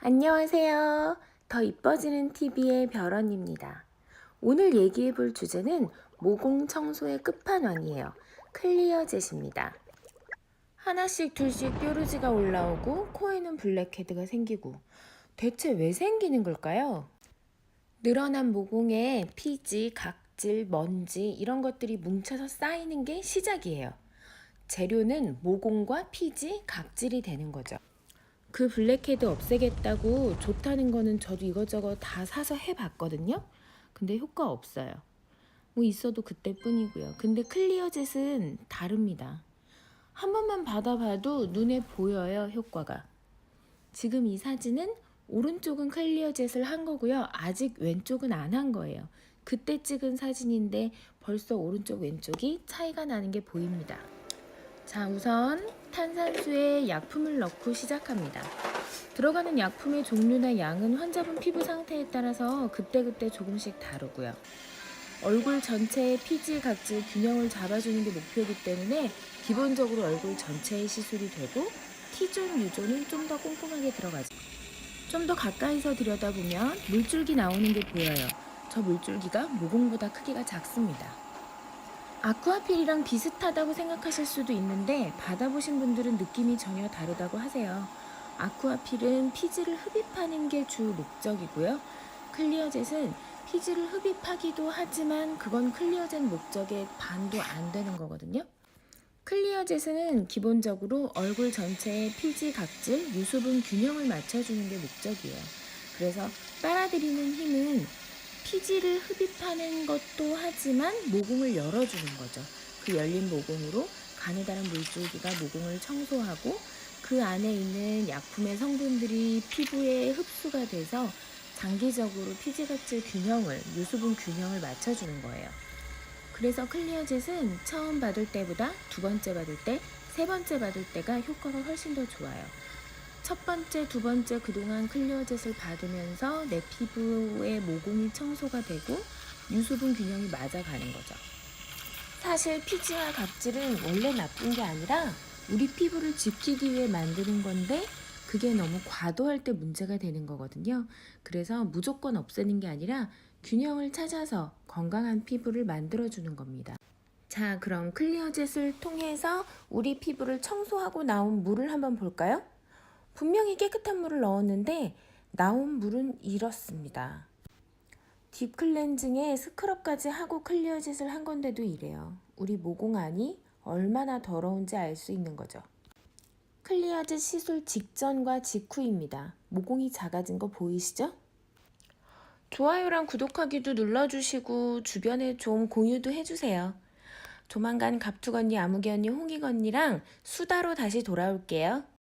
안녕하세요. 더 이뻐지는 TV의 별언입니다. 오늘 얘기해 볼 주제는 모공 청소의 끝판왕이에요. 클리어 젯입니다. 하나씩 둘씩 뾰루지가 올라오고 코에는 블랙헤드가 생기고 대체 왜 생기는 걸까요? 늘어난 모공에 피지, 각질, 먼지 이런 것들이 뭉쳐서 쌓이는 게 시작이에요. 재료는 모공과 피지, 각질이 되는 거죠. 그 블랙헤드 없애겠다고 좋다는 거는 저도 이것저것 다 사서 해봤거든요. 근데 효과 없어요. 뭐 있어도 그때뿐이고요. 근데 클리어젯은 다릅니다. 한 번만 받아봐도 눈에 보여요, 효과가. 지금 이 사진은 오른쪽은 클리어젯을 한 거고요. 아직 왼쪽은 안 한 거예요. 그때 찍은 사진인데 벌써 오른쪽 왼쪽이 차이가 나는 게 보입니다. 자, 우선 탄산수에 약품을 넣고 시작합니다. 들어가는 약품의 종류나 양은 환자분 피부 상태에 따라서 그때그때 조금씩 다르고요. 얼굴 전체의 피지 각질 균형을 잡아주는 게 목표이기 때문에 기본적으로 얼굴 전체에 시술이 되고 T존, U존은 좀 더 꼼꼼하게 들어가죠. 좀 더 가까이서 들여다보면 물줄기 나오는 게 보여요. 저 물줄기가 모공보다 크기가 작습니다. 아쿠아필이랑 비슷하다고 생각하실 수도 있는데 받아보신 분들은 느낌이 전혀 다르다고 하세요. 아쿠아필은 피지를 흡입하는 게 주 목적이고요. 클리어젯은 피지를 흡입하기도 하지만 그건 클리어젯 목적의 반도 안 되는 거거든요. 클리어젯은 기본적으로 얼굴 전체의 피지 각질, 유수분 균형을 맞춰주는 게 목적이에요. 그래서 빨아들이는 힘은 피지를 흡입하는 것도 하지만 모공을 열어주는 거죠. 그 열린 모공으로 가느다란 물줄기가 모공을 청소하고 그 안에 있는 약품의 성분들이 피부에 흡수가 돼서 장기적으로 피지 각질 균형을, 유수분 균형을 맞춰주는 거예요. 그래서 클리어젯은 처음 받을 때보다 두 번째 받을 때, 세 번째 받을 때가 효과가 훨씬 더 좋아요. 첫 번째, 두 번째 그동안 클리어젯을 받으면서 내 피부의 모공이 청소가 되고 유수분 균형이 맞아가는 거죠. 사실 피지와 각질은 원래 나쁜 게 아니라 우리 피부를 지키기 위해 만드는 건데 그게 너무 과도할 때 문제가 되는 거거든요. 그래서 무조건 없애는 게 아니라 균형을 찾아서 건강한 피부를 만들어주는 겁니다. 자, 그럼 클리어젯을 통해서 우리 피부를 청소하고 나온 물을 한번 볼까요? 분명히 깨끗한 물을 넣었는데 나온 물은 이렇습니다. 딥클렌징에 스크럽까지 하고 클리어젯을 한 건데도 이래요. 우리 모공 안이 얼마나 더러운지 알 수 있는 거죠. 클리어젯 시술 직전과 직후입니다. 모공이 작아진 거 보이시죠? 좋아요랑 구독하기도 눌러주시고 주변에 좀 공유도 해주세요. 조만간 갑툭 언니, 아무개 언니, 홍익 언니랑 수다로 다시 돌아올게요.